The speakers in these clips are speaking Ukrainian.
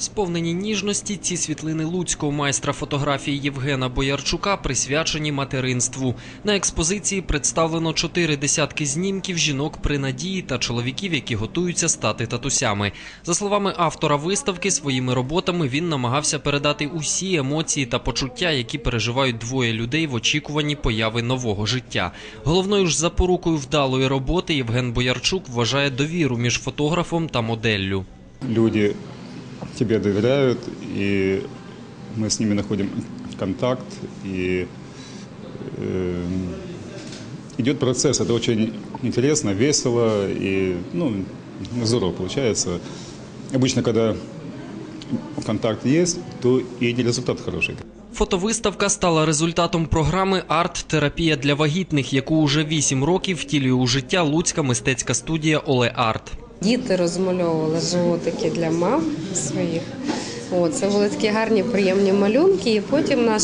Сповнені ніжності ці світлини луцького майстра фотографії Євгена Боярчука присвячені материнству. На експозиції представлено чотири десятки знімків жінок при надії та чоловіків, які готуються стати татусями. За словами автора виставки, своїми роботами він намагався передати усі емоції та почуття, які переживають двоє людей в очікуванні появи нового життя. Головною ж запорукою вдалої роботи Євген Боярчук вважає довіру між фотографом та моделлю. люди тебе доверяют, и мы с ними находим контакт, и э, идет процесс. Это очень интересно, весело и ну, здорово получается. Обычно, когда контакт есть, то и результат хороший. Фотовиставка стала результатом програми Арт-терапія для вагітних, яку уже 8 років втілює у життя Луцька мистецька студія Оле Арт. Діти розмальовували животики для мам своїх. О, це були такі гарні, приємні малюнки. І потім наш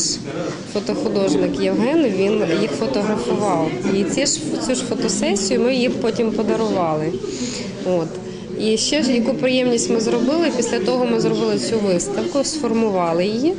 фотохудожник Євген він їх фотографував. І ці ж цю ж фотосесію ми їм потім подарували. От. І ще ж яку приємність ми зробили. Після того ми зробили цю виставку, сформували її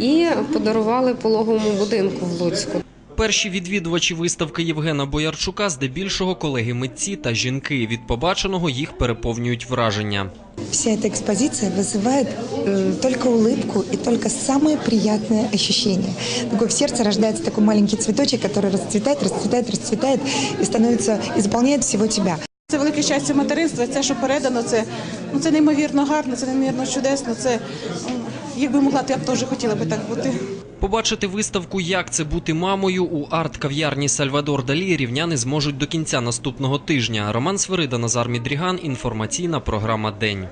і подарували пологовому будинку в Луцьку. Перші відвідувачі виставки Євгена Боярчука здебільшого колеги митці та жінки. Від побаченого їх переповнюють враження. Вся эта экспозиция вызывает э, только улыбку и только самые приятные ощущения. Такой в сердце рождается такой маленький цветочек, который расцветает, расцветает, расцветает и становится и заполняет всего тебя. Це велике щастя материнства, це, що передано, це, ну, це неймовірно гарно, це неймовірно чудесно. Це, якби могла, то я б теж хотіла би так бути. Побачити виставку Як це бути мамою у арт-кав'ярні Сальвадор Далі рівняни зможуть до кінця наступного тижня. Роман Свирида, Назар Мідріган. Інформаційна програма День.